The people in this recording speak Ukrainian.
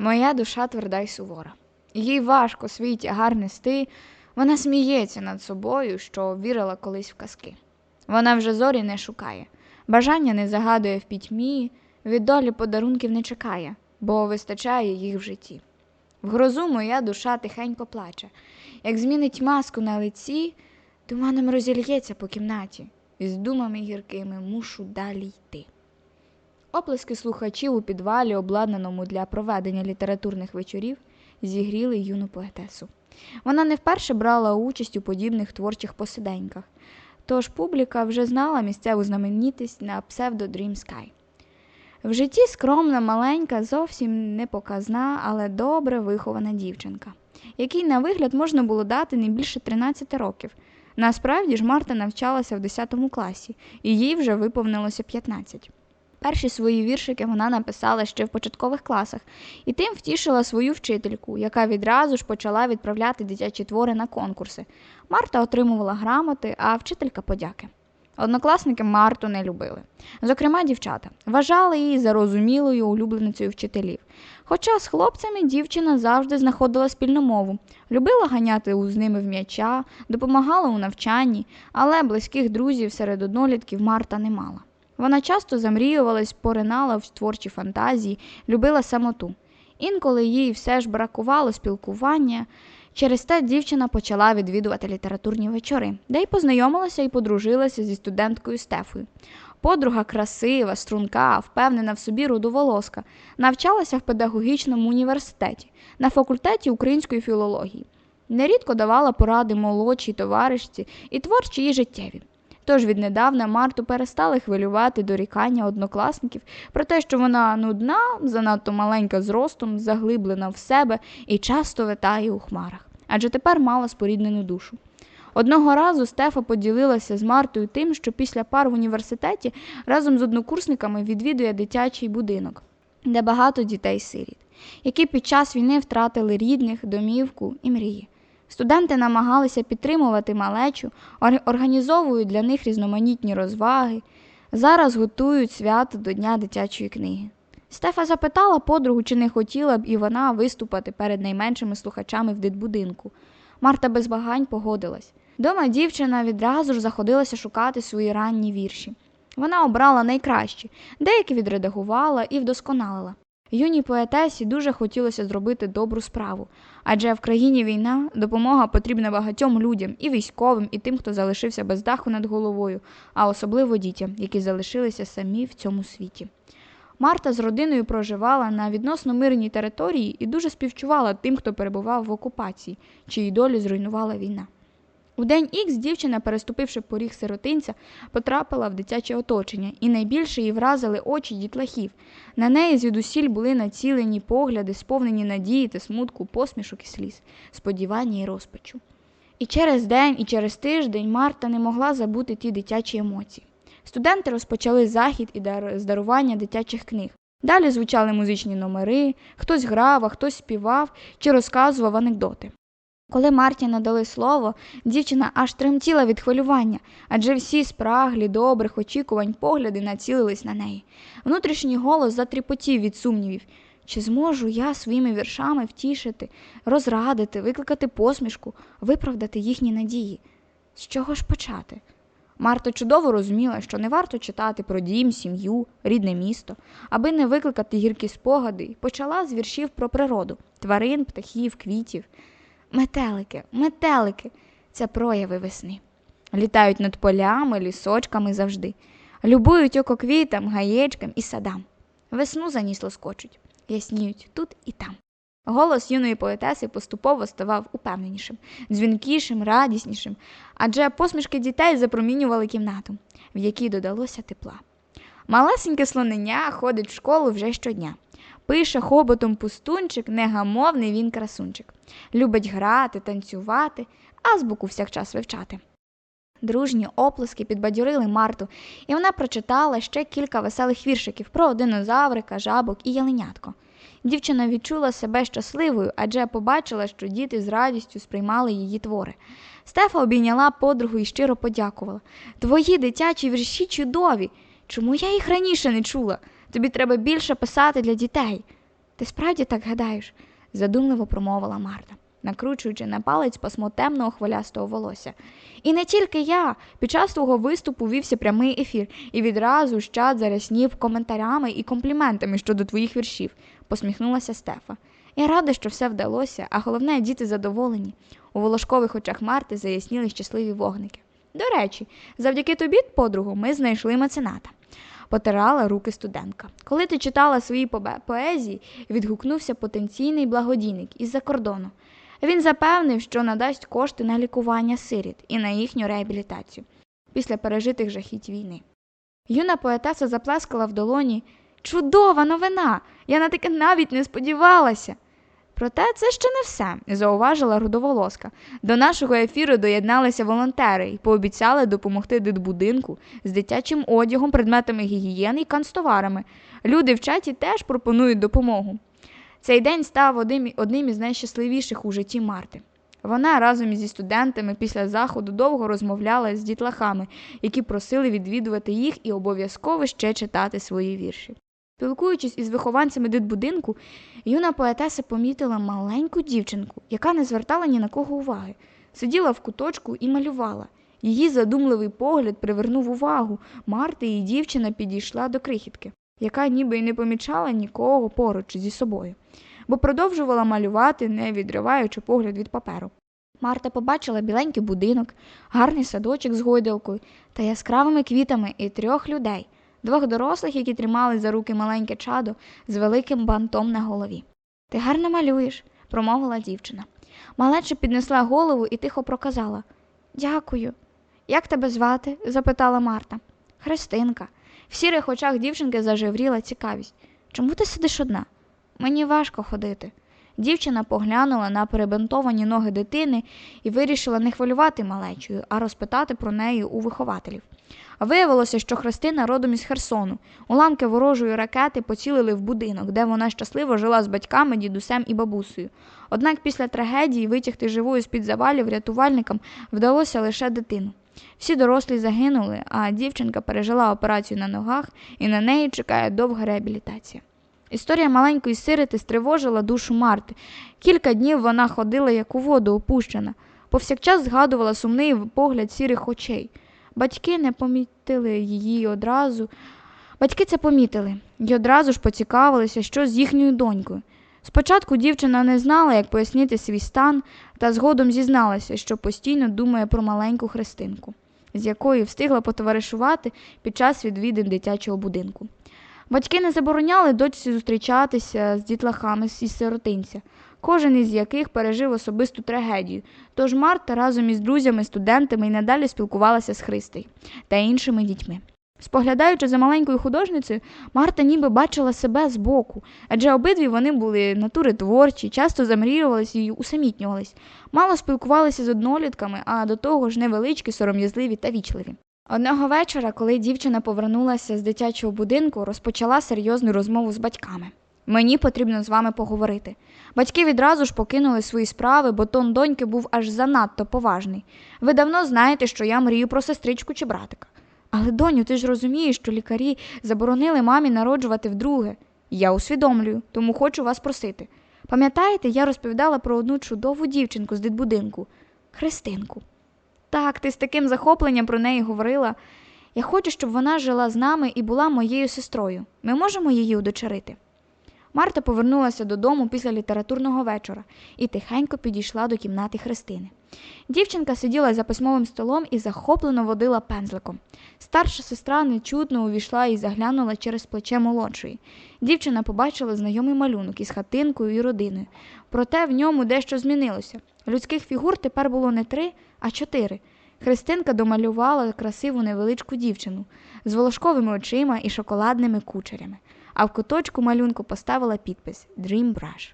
Моя душа тверда й сувора. Їй важко свій тягар нести, вона сміється над собою, що вірила колись в казки. Вона вже зорі не шукає, бажання не загадує в пітьмі, від долі подарунків не чекає, бо вистачає їх в житті. В грозу моя душа тихенько плаче, як змінить маску на лиці, туманом розільється по кімнаті, і з думами гіркими мушу далі йти. Оплески слухачів у підвалі, обладнаному для проведення літературних вечорів, зігріли юну поетесу. Вона не вперше брала участь у подібних творчих посиденьках, тож публіка вже знала місцеву знаменитість на псевдо Dream Sky. В житті скромна, маленька, зовсім не показна, але добре вихована дівчинка, якій на вигляд можна було дати не більше 13 років. Насправді ж Марта навчалася в 10 класі, і їй вже виповнилося 15. Перші свої віршики вона написала ще в початкових класах і тим втішила свою вчительку, яка відразу ж почала відправляти дитячі твори на конкурси. Марта отримувала грамоти, а вчителька подяки. Однокласники Марту не любили. Зокрема, дівчата вважали її зарозумілою улюбленицею вчителів. Хоча з хлопцями дівчина завжди знаходила спільну мову, любила ганяти з ними в м'яча, допомагала у навчанні, але близьких друзів серед однолітків Марта не мала. Вона часто замріювалась, поринала в творчі фантазії, любила самоту. Інколи їй все ж бракувало спілкування. Через те дівчина почала відвідувати літературні вечори, де й познайомилася і подружилася зі студенткою Стефою. Подруга красива, струнка, впевнена в собі рудоволоска, навчалася в педагогічному університеті на факультеті української філології. Нерідко давала поради молодшій товаришці і творчі і життєві. Тож віднедавна Марту перестали хвилювати дорікання однокласників про те, що вона нудна, занадто маленька зростом, заглиблена в себе і часто витає у хмарах, адже тепер мала споріднену душу. Одного разу Стефа поділилася з Мартою тим, що після пар в університеті разом з однокурсниками відвідує дитячий будинок, де багато дітей сиріт, які під час війни втратили рідних, домівку і мрії. Студенти намагалися підтримувати малечу, організовують для них різноманітні розваги. Зараз готують свято до Дня дитячої книги. Стефа запитала подругу, чи не хотіла б і вона виступати перед найменшими слухачами в дитбудинку. Марта без вагань погодилась. Дома дівчина відразу ж заходилася шукати свої ранні вірші. Вона обрала найкращі, деякі відредагувала і вдосконалила. Юній поетесі дуже хотілося зробити добру справу, адже в країні війна допомога потрібна багатьом людям, і військовим, і тим, хто залишився без даху над головою, а особливо дітям, які залишилися самі в цьому світі. Марта з родиною проживала на відносно мирній території і дуже співчувала тим, хто перебував в окупації, чиї долі зруйнувала війна. У день Ікс дівчина, переступивши поріг сиротинця, потрапила в дитяче оточення, і найбільше її вразили очі дітлахів. На неї звідусіль були націлені погляди, сповнені надії та смутку, посмішок і сліз, сподівання і розпачу. І через день, і через тиждень Марта не могла забути ті дитячі емоції. Студенти розпочали захід і здарування дитячих книг. Далі звучали музичні номери, хтось грав, а хтось співав чи розказував анекдоти. Коли Марті надали слово, дівчина аж тремтіла від хвилювання, адже всі спраглі, добрих очікувань, погляди націлились на неї. Внутрішній голос затріпотів від сумнівів. Чи зможу я своїми віршами втішити, розрадити, викликати посмішку, виправдати їхні надії? З чого ж почати? Марта чудово розуміла, що не варто читати про дім, сім'ю, рідне місто, аби не викликати гіркі спогади, почала з віршів про природу, тварин, птахів, квітів. Метелики, метелики це прояви весни. Літають над полями, лісочками завжди, любують ококвітам, гаєчкам і садам. Весну занісло скочуть, ясніють тут і там. Голос юної поетеси поступово ставав упевненішим, дзвінкішим, радіснішим, адже посмішки дітей запромінювали кімнату, в якій додалося тепла. Малесеньке слонення ходить в школу вже щодня. Пише хоботом пустунчик, негамовний він красунчик. Любить грати, танцювати, а збоку всякчас вивчати. Дружні оплески підбадьорили Марту, і вона прочитала ще кілька веселих віршиків про динозаврика, жабок і яленятко. Дівчина відчула себе щасливою, адже побачила, що діти з радістю сприймали її твори. Стефа обійняла подругу і щиро подякувала. Твої дитячі вірші чудові. Чому я їх раніше не чула? Тобі треба більше писати для дітей. Ти справді так гадаєш? задумливо промовила Марта, накручуючи на палець пасмо темного хвилястого волосся. І не тільки я. Під час твого виступу вівся прямий ефір, і відразу ж чат заряснів коментарями і компліментами щодо твоїх віршів, посміхнулася Стефа. Я рада, що все вдалося, а головне, діти задоволені. У волошкових очах Марти заясніли щасливі вогники. До речі, завдяки тобі, подругу, ми знайшли мецената. Потирала руки студентка. Коли ти читала свої поезії, відгукнувся потенційний благодійник із-за кордону. Він запевнив, що надасть кошти на лікування сиріт і на їхню реабілітацію після пережитих жахіть війни. Юна поетеса заплескала в долоні. Чудова новина! Я на таке навіть не сподівалася. Проте це ще не все, зауважила рудоволоска. До нашого ефіру доєдналися волонтери і пообіцяли допомогти дитбудинку з дитячим одягом, предметами гігієни і канцтоварами. Люди в чаті теж пропонують допомогу. Цей день став одним, із найщасливіших у житті Марти. Вона разом зі студентами після заходу довго розмовляла з дітлахами, які просили відвідувати їх і обов'язково ще читати свої вірші. Спілкуючись із вихованцями дитбудинку, юна поетеса помітила маленьку дівчинку, яка не звертала ні на кого уваги, сиділа в куточку і малювала. Її задумливий погляд привернув увагу Марти, і дівчина підійшла до крихітки, яка ніби й не помічала нікого поруч зі собою, бо продовжувала малювати, не відриваючи погляд від паперу. Марта побачила біленький будинок, гарний садочок з гойдалкою та яскравими квітами і трьох людей, двох дорослих, які тримали за руки маленьке чадо з великим бантом на голові. Ти гарно малюєш, промовила дівчина. Малеча піднесла голову і тихо проказала Дякую. Як тебе звати? запитала Марта. Христинка. В сірих очах дівчинки зажевріла цікавість. Чому ти сидиш одна? Мені важко ходити. Дівчина поглянула на перебинтовані ноги дитини і вирішила не хвилювати малечою, а розпитати про неї у вихователів. Виявилося, що Христина родом із Херсону. Уламки ворожої ракети поцілили в будинок, де вона щасливо жила з батьками, дідусем і бабусею. Однак після трагедії витягти живою з-під завалів рятувальникам вдалося лише дитину. Всі дорослі загинули, а дівчинка пережила операцію на ногах і на неї чекає довга реабілітація. Історія маленької сирити стривожила душу Марти. Кілька днів вона ходила, як у воду опущена, повсякчас згадувала сумний погляд сірих очей. Батьки не помітили її одразу. Батьки це помітили і одразу ж поцікавилися, що з їхньою донькою. Спочатку дівчина не знала, як пояснити свій стан, та згодом зізналася, що постійно думає про маленьку Христинку, з якою встигла потоваришувати під час відвідин дитячого будинку. Батьки не забороняли дочці зустрічатися з дітлахами із сиротинця, кожен із яких пережив особисту трагедію. Тож Марта разом із друзями, студентами і надалі спілкувалася з Христою та іншими дітьми. Споглядаючи за маленькою художницею, Марта ніби бачила себе збоку, адже обидві вони були натури творчі, часто замріювалися і усамітнювались, мало спілкувалися з однолітками, а до того ж невеличкі, сором'язливі та вічливі. Одного вечора, коли дівчина повернулася з дитячого будинку, розпочала серйозну розмову з батьками. Мені потрібно з вами поговорити. Батьки відразу ж покинули свої справи, бо тон доньки був аж занадто поважний. Ви давно знаєте, що я мрію про сестричку чи братика. Але, доню, ти ж розумієш, що лікарі заборонили мамі народжувати вдруге. Я усвідомлюю, тому хочу вас просити. Пам'ятаєте, я розповідала про одну чудову дівчинку з дитбудинку Христинку. Так, ти з таким захопленням про неї говорила. Я хочу, щоб вона жила з нами і була моєю сестрою. Ми можемо її удочерити. Марта повернулася додому після літературного вечора і тихенько підійшла до кімнати Христини. Дівчинка сиділа за письмовим столом і захоплено водила пензликом. Старша сестра нечутно увійшла і заглянула через плече молодшої. Дівчина побачила знайомий малюнок із хатинкою і родиною. Проте в ньому дещо змінилося. Людських фігур тепер було не три, а чотири. Христинка домалювала красиву невеличку дівчину з волошковими очима і шоколадними кучерями, а в куточку малюнку поставила підпис Dream Brush.